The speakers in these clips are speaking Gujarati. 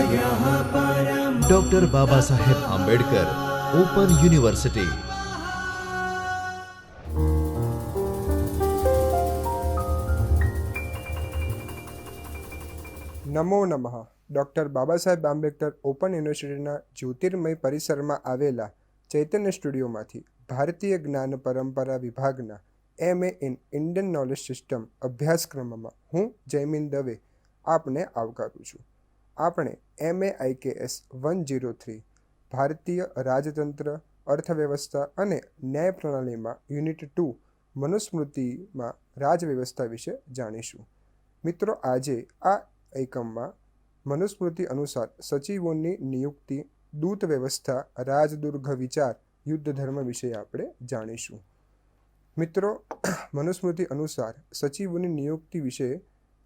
Doctor Baba Saheb Ambedkar open university નમો નમઃ. ડૉક્ટર બાબા સાહેબ આંબેડકર ઓપન યુનિવર્સિટીના જ્યોતિર્મય પરિસરમાં આવેલા ચૈતન્ય સ્ટુડિયોમાંથી ભારતીય જ્ઞાન પરંપરા વિભાગના M A in Indian knowledge system અભ્યાસક્રમમાં હું જયમીન દવે આપને આવકારું છું. આપણે M A IKS one zero three ભારતીય રાજતંત્ર, અર્થવ્યવસ્થા અને ન્યાય પ્રણાલીમાં યુનિટ ટુ, મનુસ્મૃતિમાં રાજવ્યવસ્થા વિશે જાણીશું. મિત્રો, આજે આ એકમમાં મનુસ્મૃતિ અનુસાર સચિવોની નિયુક્તિ, દૂત વ્યવસ્થા, રાજદુર્ગ વિચાર, યુદ્ધ ધર્મ વિશે આપણે જાણીશું. મિત્રો, મનુસ્મૃતિ અનુસાર સચિવોની નિયુક્તિ વિશે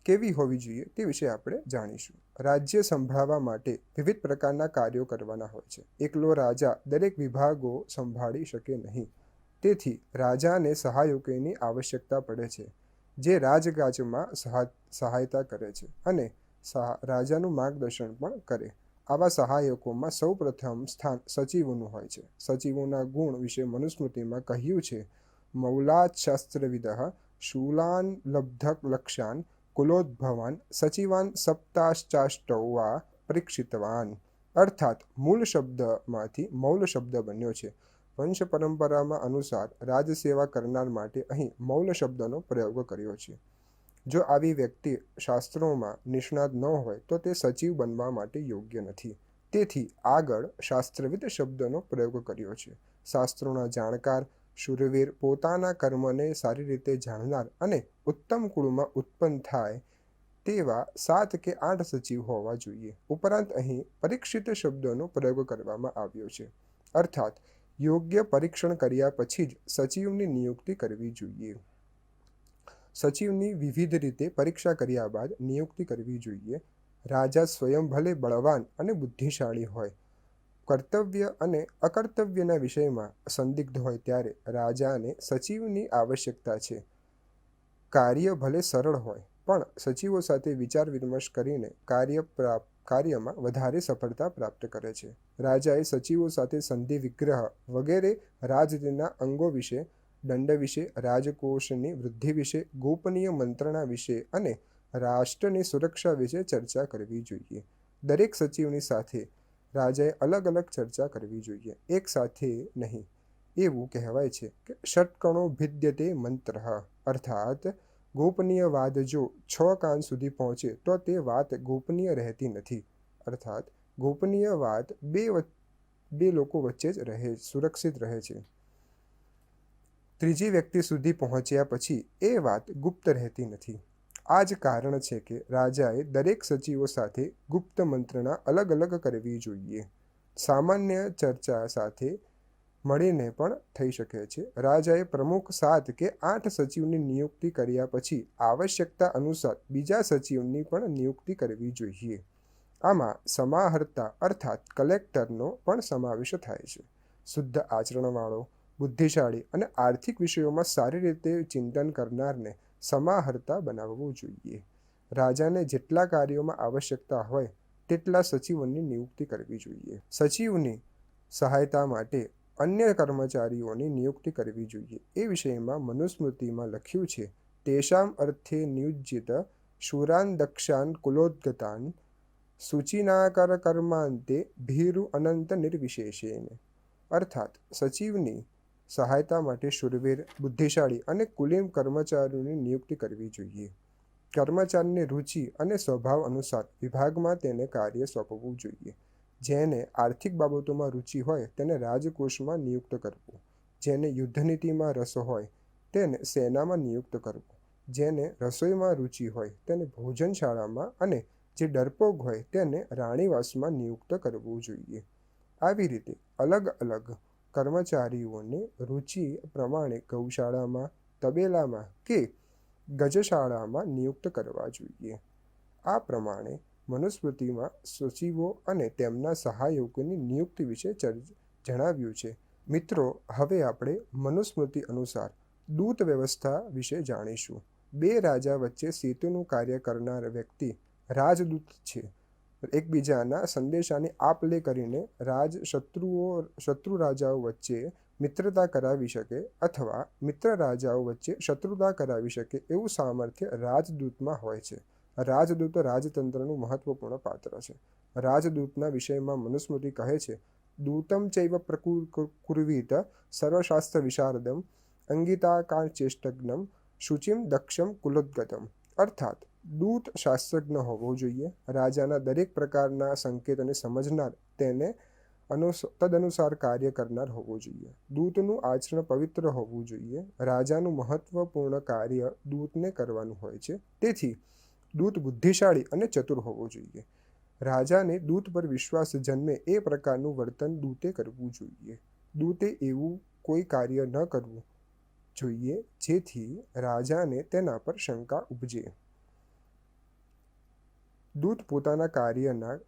કેવી હોવી જોઈએ તે વિશે આપણે જાણીશું. રાજ્ય સંભાળવા માટે વિવિધ પ્રકારના કાર્યો કરવાના હોય છે. એકલો રાજા દરેક વિભાગો સંભાળી શકે નહીં. તેથી રાજાને સહાયકોની આવશ્યકતા પડે છે, જે રાજકાજમાં સહાયતા કરે છે અને રાજાનું માર્ગદર્શન પણ કરે. આવા સહાયકોમાં સૌપ્રથમ સ્થાન સચિવોનું હોય છે. સચિવોના ગુણ વિશે મનુસ્મૃતિમાં કહ્યું છે મૌલાત શાસ્ત્રવિદ શૂલાન લબ્ધક લક્ષાન કુલોદ્ભવાન સચિવાન સપ્તાશ્ચાષ્ટૌ વા પરીક્ષિતવાન અર્થાત મૂળ શબ્દમાંથી મૌલ શબ્દ બન્યો છે। વંશ પરંપરામાં અનુસાર રાજસેવા કરનાર માટે અહીં મૌલ શબ્દનો પ્રયોગ કર્યો છે। જો આવી વ્યક્તિ શાસ્ત્રોમાં નિષ્ણાત ન હોય તો તે સચિવ બનવા માટે યોગ્ય નથી। તેથી આગળ શાસ્ત્રવિદ શબ્દનો પ્રયોગ કર્યો છે। શાસ્ત્રોના જાણકાર શૂરવીર પોતાના કર્મને સારી રીતે જાણનાર અને ઉત્તમ કુળમાં ઉત્પન્ન થાય તેવા સાત કે આઠ સચિવ હોવા જોઈએ. ઉપરાંત અહીં પરીક્ષિત શબ્દનો પ્રયોગ કરવામાં આવ્યો છે. અર્થાત, યોગ્ય પરીક્ષણ કર્યા પછી જ સચિવની નિયુક્તિ કરવી જોઈએ. સચિવની વિવિધ રીતે પરીક્ષા કર્યા બાદ નિયુક્તિ કરવી જોઈએ. રાજા સ્વયં ભલે બળવાન અને બુદ્ધિશાળી હોય કર્તવ્ય અને અકર્તવ્યના વિષયમાં સંદિગ્ધ હોય ત્યારે રાજાને સચિવની આવશ્યકતા છે. કાર્ય ભલે સરળ હોય, પણ સચિવો સાથે વિચાર વિમર્શ કરીને કાર્ય પ્રાપ્ત, કાર્યમાં વધારે સફળતા પ્રાપ્ત કરે છે. રાજાએ સચિવો સાથે સંધિ વિગ્રહ વગેરે રાજનીતિના અંગો વિશે, દંડ વિશે, રાજકોષની વૃદ્ધિ વિશે, ગોપનીય મંત્રણા વિશે અને રાષ્ટ્રની સુરક્ષા વિશે ચર્ચા કરવી જોઈએ. દરેક સચિવની સાથે રાજાએ અલગ અલગ ચર્ચા કરવી જોઈએ. એક સાથે નહીં, એવું કહેવાય છે કે ષટકણો ભિદ્યતે મંત્ર, અર્થાત ગોપનીય વાદ જો છ કાન સુધી પહોંચે તો તે વાત ગોપનીય રહેતી નથી. અર્થાત ગોપનીય વાત બે બે લોકો વચ્ચે જ રહે, સુરક્ષિત રહે છે. ત્રીજી વ્યક્તિ સુધી પહોંચ્યા પછી એ વાત ગુપ્ત રહેતી નથી. આ જ કારણ છે કે રાજાએ દરેક સચિવો સાથે ગુપ્ત મંત્રણા અલગ અલગ કરવી જોઈએ. સામાન્ય ચર્ચા સાથે મળીને પણ થઈ શકે છે. રાજાએ પ્રમુખ સાત કે આઠ સચિવની નિયુક્તિ કર્યા પછી આવશ્યકતા અનુસાર બીજા સચિવની પણ નિયુક્તિ કરવી જોઈએ. આમાં સમાહર્તા અર્થાત કલેક્ટરનો પણ સમાવેશ થાય છે. શુદ્ધ આચરણવાળો, બુદ્ધિશાળી અને આર્થિક વિષયોમાં સારી રીતે ચિંતન કરનારને સમાહર્તા બનાવવું જોઈએ. રાજાને જેટલા કાર્યોમાં આવશ્યકતા હોય, તેટલા સચિવોની નિયુક્તિ કરવી જોઈએ. સચિવની સહાયતા માટે અન્ય કર્મચારીઓની નિયુક્તિ કરવી જોઈએ. એ વિષયમાં મનુસ્મૃતિમાં લખ્યું છે તેષામ અર્થે નિયુજ્યત શુરાન દક્ષાન કુલોદ્ગતાન સૂચિનાકર કર્માંતે ભીરુ અનંત નિર્વિશેષેન. અર્થાત, સચિવની સહાયતા માટે શુરવીર, બુદ્ધિશાળી અને કુલીન કર્મચારીઓની નિયુક્તિ કરવી જોઈએ. કર્મચારીની રુચિ અને સ્વભાવ અનુસાર વિભાગમાં તેને કાર્ય સોંપવું જોઈએ. જેને આર્થિક બાબતોમાં રુચિ હોય તેને રાજકોષમાં નિયુક્ત કરવું. જેને યુદ્ધનીતિમાં રસ હોય તેને સેનામાં નિયુક્ત કરવું. જેને રસોઈમાં રુચિ હોય તેને ભોજનશાળામાં અને જે ડરપોક હોય તેને રાણીવાસમાં નિયુક્ત કરવું જોઈએ. આવી રીતે અલગ અલગ કર્મચારીઓને રુચિ પ્રમાણે ગૌશાળામાં, તબેલામાં કે ગજશાળામાં નિયુક્ત કરવા જોઈએ. આ પ્રમાણે મનુસ્મૃતિમાં સચિવો અને તેમના સહાયકોની નિયુક્તિ વિશે જણાવ્યું છે. મિત્રો, હવે આપણે મનુસ્મૃતિ અનુસાર દૂત વ્યવસ્થા વિશે જાણીશું. બે રાજા વચ્ચે સેતુનું કાર્ય કરનાર વ્યક્તિ રાજદૂત છે. એકબીજાના સંદેશાની આપ લે કરીને રાજ શત્રુઓ શત્રુ રાજાઓ વચ્ચે મિત્રતા કરાવી શકે અથવા મિત્ર રાજાઓ વચ્ચે શત્રુતા કરાવી શકે એવું સામર્થ્ય રાજદૂતમાં હોય છે. રાજદૂત રાજતંત્રનું મહત્વપૂર્ણ પાત્ર છે. રાજદૂતના વિષયમાં મનુસ્મૃતિ કહે છે, દૂતમ ચૈવ પ્રકુર્વીત સર્વશાસ્ત્ર વિશારદમ અંગિતાકાર ચેષ્ટજ્ઞમ શુચિમ દક્ષમ કુલોદ્ગતમ. અર્થાત દૂત શાસ્ત્રજ્ઞ હોવો જોઈએ. રાજાના દરેક પ્રકારના સંકેતોને સમજનાર તેને તદનુસાર કાર્ય કરનાર હોવો જોઈએ. દૂતનું આચરણ પવિત્ર હોવું જોઈએ. રાજાનું મહત્વપૂર્ણ કાર્ય દૂતને કરવાનું હોય છે. તેથી, દૂત બુદ્ધિશાળી અને ચતુર હોવો જોઈએ. રાજાને દૂત પર વિશ્વાસ જન્મે એ પ્રકારનું વર્તન દૂતે કરવું જોઈએ. દૂતે એવું કોઈ કાર્ય ન કરવું જોઈએ જેથી રાજાને તેના પર શંકા ઉપજે. દૂત પોતાના કાર્યના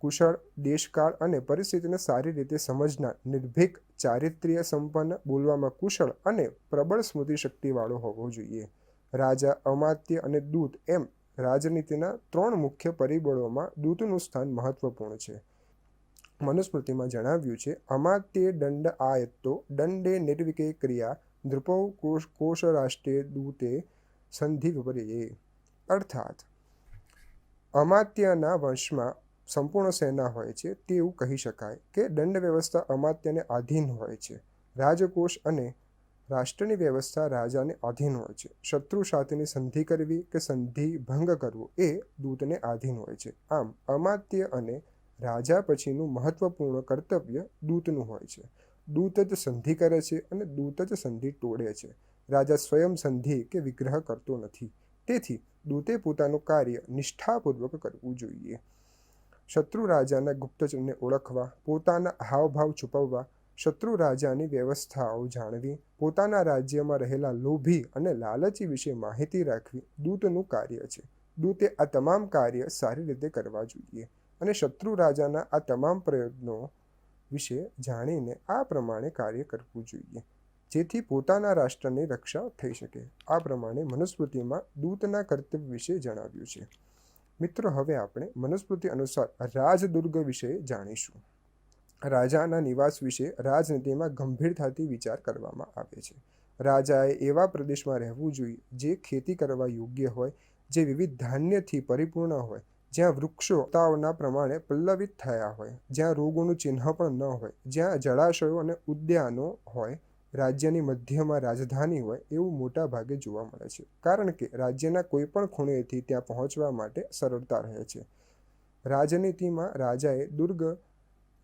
કુશળ, દેશકાળ અને પરિસ્થિતિને સારી રીતે સમજનાર, નિર્ભીક, ચારિત્ર્ય સંપન્ન, બોલવામાં કુશળ અને પ્રબળ સ્મૃતિ શક્તિવાળો હોવો જોઈએ. રાજા, અમાત્ય અને દૂત એમ રાજનીતિના ત્રણ મુખ્ય પરિબળોમાં દૂતનું સ્થાન મહત્વપૂર્ણ છે. મનુસ્મૃતિમાં જણાવ્યું છે, અમાત્યે દંડ આયત્તો, દંડે નિર્વિકે ક્રિયા, નૃપૌ કોશ કોશ રાષ્ટ્રીય દૂતે સંધિ વિપર્યે. અર્થાત અમાત્યના વંશમાં સંપૂર્ણ સેના હોય છે તેવું કહી શકાય કે દંડ વ્યવસ્થા અમાત્યને આધીન હોય છે. રાજકોષ અને રાષ્ટ્રની વ્યવસ્થા રાજાને આધીન હોય છે. શત્રુ સાથેની સંધિ કરવી કે સંધિ ભંગ કરવો એ દૂતને આધીન હોય છે. આમ, અમાત્ય અને રાજા પછીનું મહત્વપૂર્ણ કર્તવ્ય દૂતનું હોય છે. દૂત જ સંધિ કરે છે અને દૂત જ સંધિ તોડે છે. રાજા સ્વયં સંધિ કે વિગ્રહ કરતો નથી. તેથી દૂતે પોતાનું કાર્ય નિષ્ઠાપૂર્વક કરવું જોઈએ. શત્રુ રાજાના ગુપ્તચરને ઓળખવા, પોતાના હાવભાવ છુપાવવા, શત્રુ રાજાની વ્યવસ્થાઓ જાણવી, પોતાના રાજ્યમાં રહેલા લોભી અને લાલચી વિશે માહિતી રાખવી દૂતનું કાર્ય છે. દૂતે આ તમામ કાર્ય સારી રીતે કરવા જોઈએ અને શત્રુ રાજાના આ તમામ પ્રયત્નો વિશે જાણીને આ પ્રમાણે કાર્ય કરવું જોઈએ. જેથી પોતાના રાષ્ટ્રની રક્ષા થઈ શકે. આ પ્રમાણે મનુસ્મૃતિમાં દૂતના કર્તવ્ય વિશે જણાવ્યું છે. મિત્રો, હવે આપણે મનુસ્મૃતિ અનુસાર રાજદુર્ગ વિશે જાણીશું. રાજાના નિવાસ વિશે રાજનીતિમાં ગંભીરતાથી વિચાર કરવામાં આવે છે. રાજાએ એવા પ્રદેશમાં રહેવું જોઈએ જે ખેતી કરવા યોગ્ય હોય, જે વિવિધ ધાન્યથી પરિપૂર્ણ હોય, જ્યાં વૃક્ષો તાવના પ્રમાણે પલ્લવિત થયા હોય, જ્યાં રોગોનું ચિહ્ન પણ ન હોય, જ્યાં જળાશયો અને ઉદ્યાનો હોય રાજ્યની મધ્યમાં રાજધાની હોય એવું મોટા ભાગે જોવા મળે છે. કારણ કે રાજ્યના કોઈ પણ ખૂણેથી ત્યાં પહોંચવા માટે સરળતા રહે છે. રાજનીતિમાં રાજાએ દુર્ગ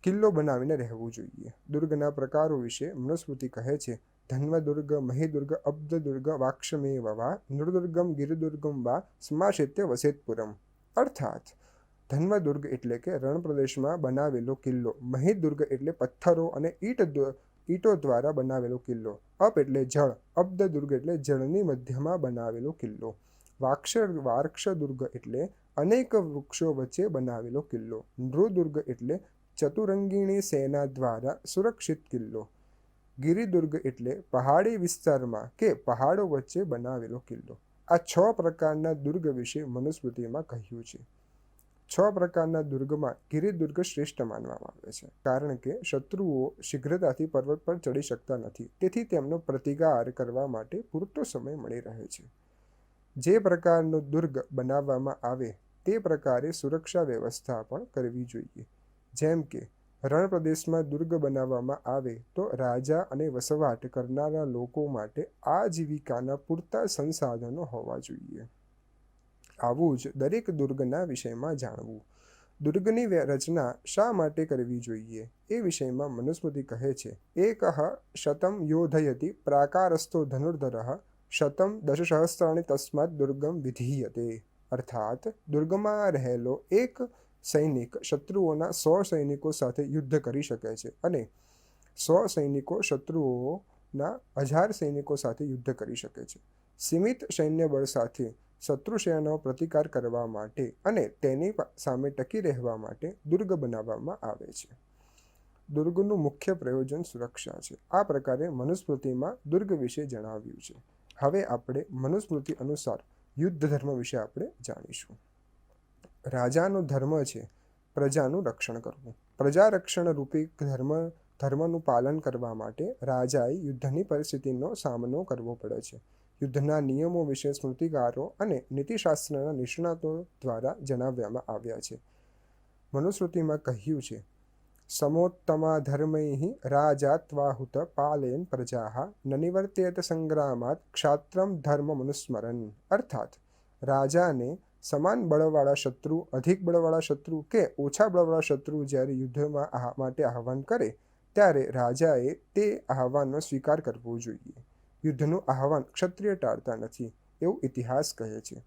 કિલ્લો બનાવીને રહેવું જોઈએ. દુર્ગના પ્રકારો વિશે મનુસ્મૃતિ કહે છે, ધન્વદુર્ગ, મહિદુર્ગ, અબ્દદુર્ગ વાક્ષમેવ વા નૃદુર્ગમ, ગિરિદુર્ગમ વા સ્માશેત્ય વસેતપુરમ. અર્થાત, ધન્વદુર્ગ એટલે કે રણપ્રદેશમાં બનાવેલો કિલ્લો, મહિદુર્ગ એટલે પથ્થરો અને ઈટ ઈટો દ્વારા બનાવેલો કિલ્લો. અપ એટલે જળ અબ્દ દુર્ગ એટલે જળની મધ્યમાં બનાવેલો કિલ્લો. વાક્ષર, વાર્ક્ષદુર્ગ એટલે અનેક વૃક્ષો વચ્ચે બનાવેલો કિલ્લો. નૃદુર્ગ એટલે ચતુરંગીણી સેના દ્વારા સુરક્ષિત કિલ્લો. ગિરિદુર્ગ એટલે પહાડી વિસ્તારમાં કે પહાડો વચ્ચે બનાવેલો કિલ્લો. આ છ પ્રકારના દુર્ગ વિશે મનુસ્મૃતિમાં કહ્યું છે. છ પ્રકારના દુર્ગમાં ગિરિદુર્ગ શ્રેષ્ઠ માનવામાં આવે છે. કારણ કે શત્રુઓ શીઘ્રતાથી પર્વત પર ચડી શકતા નથી. તેથી તેમનો પ્રતિકાર કરવા માટે પૂરતો સમય મળી રહે છે. જે પ્રકારનો દુર્ગ બનાવવામાં આવે, તે પ્રકારે સુરક્ષા વ્યવસ્થા પણ કરવી જોઈએ. જેમ કે રણ દુર્ગ બનાવવામાં આવે તો રાજા અને વસવાટ કરનારા લોકો માટે આજીવિકાના પૂરતા સંસાધનો હોવા જોઈએ. આવું જ દરેક દુર્ગના વિષયમાં જાણવું. દુર્ગની રચના શા માટે કરવી જોઈએ? એ વિષયમાં મનુસ્મૃતિ કહે છે. એક શતમ યોધયતિ પ્રાકારસ્થો ધનુર્ધર શતમ દશસહસ્ત્રાણી તસ્માત દુર્ગમ વિધીયતે. અર્થાત, દુર્ગમાં રહેલો એક સૈનિક શત્રુઓના સો સૈનિકો સાથે યુદ્ધ કરી શકે છે અને સો સૈનિકો શત્રુઓના હજાર સૈનિકો સાથે યુદ્ધ કરી શકે છે. સીમિત સૈન્યબળ સાથે શત્રુ સેનાનો પ્રતિકાર કરવા માટે અને તેની સામે ટકી રહેવા માટે દુર્ગ બનાવવામાં આવે છે. દુર્ગનું મુખ્ય પ્રયોજન સુરક્ષા છે. આ પ્રકારે મનુસ્મૃતિમાં દુર્ગ વિશે જણાવ્યું છે. હવે આપણે મનુસ્મૃતિ અનુસાર યુદ્ધ ધર્મ વિશે આપણે જાણીશું. રાજાનો ધર્મ છે પ્રજાનું રક્ષણ કરવું. પ્રજા રક્ષણ રૂપી ધર્મ, ધર્મનું પાલન કરવા માટે રાજાએ યુદ્ધની પરિસ્થિતિનો સામનો કરવો પડે છે. યુદ્ધના નિયમો વિશે સ્મૃતિકારો અને નીતિશાસ્ત્રના નિષ્ણાતો દ્વારા જણાવવામાં આવ્યા છે. મનુસ્મૃતિમાં કહ્યું છે, સમોત્તમા ધર્મૈ રાજાત્વાહુત પાલયન પ્રજા ન નિવર્તેત સંગ્રામાત ક્ષાત્રમ ધર્મ મનુસ્મરન. અર્થાત, રાજાને સમાન બળવાળા શત્રુ, અધિક બળવાળા શત્રુ કે ઓછા બળવાળા શત્રુ જ્યારે યુદ્ધમાં માટે આહવાન કરે, ત્યારે રાજાએ તે આહવાનનો સ્વીકાર કરવો જોઈએ. યુદ્ધનું આહવાન ક્ષત્રિય ટાળતા નથી, એવું ઇતિહાસ કહે છે.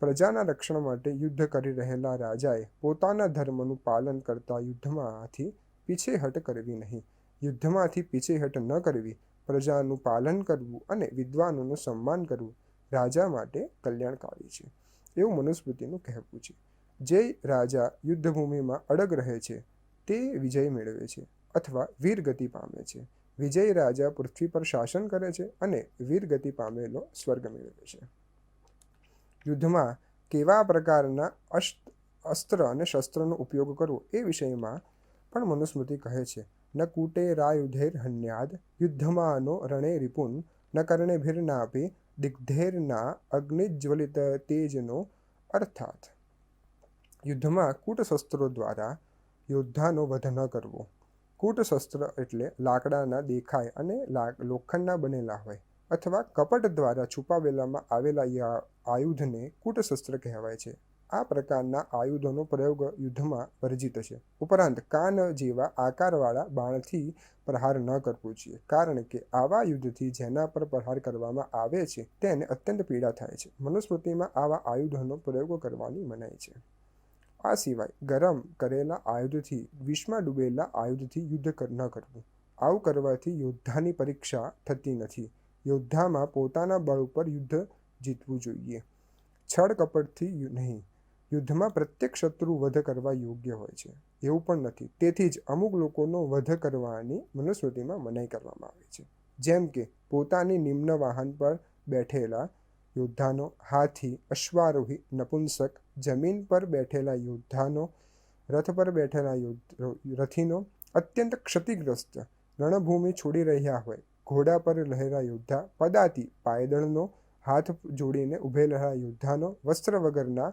પ્રજાના રક્ષણ માટે યુદ્ધ કરી રહેલા રાજાએ પોતાના ધર્મનું પાલન કરતા યુદ્ધમાંથી પીછેહટ કરવી નહીં. યુદ્ધમાંથી પીછેહટ ન કરવી, પ્રજાનું પાલન કરવું અને વિદ્વાનોનું સન્માન કરવું રાજા માટે કલ્યાણકારી છે, એવું મનુસ્મૃતિનું કહેવું છે. જે રાજા યુદ્ધભૂમિમાં અડગ રહે છે, તે વિજય મેળવે છે અથવા વીરગતિ પામે છે. વિજય રાજા પૃથ્વી પર શાસન કરે છે અને વીરગતિ પામેલો સ્વર્ગ મેળવે છે. યુદ્ધમાં કેવા પ્રકારના અસ્ત, અસ્ત્ર અને શસ્ત્રનો ઉપયોગ કરવો એ વિષયમાં પણ મનુસ્મૃતિ કહે છે. ન કૂટે રાયુધેર હન્યાદ, યુદ્ધમાનો રણે રિપુન, ન કર્ણેભિર્નાપી દિગ્ધેરના અગ્નિજ્વલિત તેજનો અર્થાત. યુદ્ધમાં કૂટશસ્ત્રો દ્વારા યોદ્ધાનો વધ ન કરવો. કૂટશસ્ત્ર એટલે લાકડાના દેખાય અને લોખંડના બનેલા હોય અથવા કપટ દ્વારા છુપાવેલામાં આવેલા આયુધને કૂટશસ્ત્ર કહેવાય છે. આ પ્રકારના આયુધોનો પ્રયોગ યુદ્ધમાં વર્જિત છે. ઉપરાંત, કાન જેવા આકારવાળા બાણથી પ્રહાર ન કરવો જોઈએ, કારણ કે આવા યુદ્ધથી જેના પર પ્રહાર કરવામાં આવે છે, તેને અત્યંત પીડા થાય છે. મનુસ્મૃતિમાં આવા આયુધોનો પ્રયોગ કરવાની મનાઈ છે. આ સિવાય ગરમ કરેલા આયુધથી વિષમાં ડૂબેલા આયુધથી યુદ્ધ ન કરવું. આવું કરવાથી યોદ્ધાની પરીક્ષા થતી નથી. યોદ્ધામાં પોતાના બળ ઉપર યુદ્ધ જીતવું જોઈએ. છળ કપટથી નહીં. યુદ્ધમાં પ્રત્યેક શત્રુ વધ કરવા યોગ્ય હોય છે. એવું પણ નથી. તેથી જ અમુક લોકોનો વધ કરવાની મનુસ્મૃતિમાં મનાઈ કરવામાં આવે છે. જેમ કે, પોતાની નિમ્ન વાહન પર બેઠેલા યોદ્ધાનો હાથી અશ્વારોહી નપુંસક જમીન પર બેઠેલા યોદ્ધાનો, રથ પર બેઠેલા રથીનો અત્યંત ક્ષતિગ્રસ્ત રણભૂમિ છોડી રહ્યા હોય. ઘોડા પર રહેલા યોદ્ધા, પદાતી પાયદળનો હાથ જોડીને ઉભેલા યોદ્ધાનો, વસ્ત્ર વગરના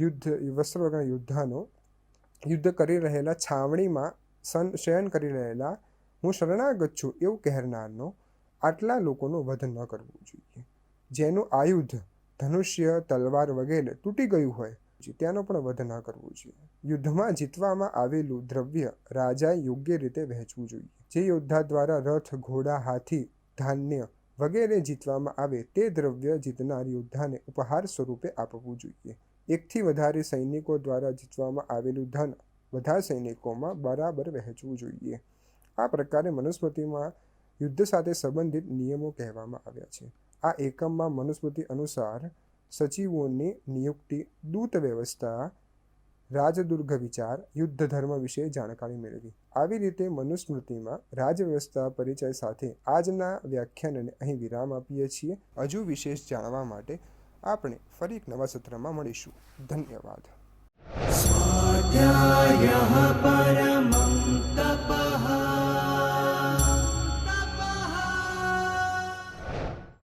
યુદ્ધ, વસ્ત્ર વગરના યોદ્ધાનો યુદ્ધ કરી રહેલા છાવણીમાં સન, શયન કરી રહેલા હું શરણાગત છું એવું કહેનારનો આટલા લોકોનો વધ ન કરવું જોઈએ. જેનું આયુધ ધનુષ્ય, તલવાર વગેરે તૂટી ગયું હોય ત્યાંનો પણ વધ ન કરવો જોઈએ. યુદ્ધમાં જીતવામાં આવેલું દ્રવ્ય રાજાએ યોગ્ય રીતે વહેંચવું જોઈએ. જે યોદ્ધા દ્વારા રથ, ઘોડા, હાથી, ધાન્ય વગેરે જીતવામાં આવે તે દ્રવ્ય જીતનાર યોદ્ધાને ઉપહાર સ્વરૂપે આપવું જોઈએ. એકથી વધારે સૈનિકો દ્વારા જીતવામાં આવેલું ધન બધા સૈનિકોમાં બરાબર વહેંચવું જોઈએ. આ પ્રકારે મનુસ્મૃતિમાં યુદ્ધ સાથે સંબંધિત નિયમો કહેવામાં આવ્યા છે. આ એકમમાં મનુસ્મૃતિ અનુસાર સચિવોની નિયુક્તિ દૂત વ્યવસ્થા રાજદુર્ગ વિચાર, યુદ્ધ ધર્મ વિશે જાણકારી મેળવી. આવી રીતે મનુસ્મૃતિમાં રાજવ્યવસ્થા પરિચય સાથે આજના વ્યાખ્યાનને અહીં વિરામ આપીએ છીએ. હજુ વિશેષ જાણવા માટે આપણે ફરી એક નવા સત્રમાં મળીશું. ધન્યવાદ. પરમા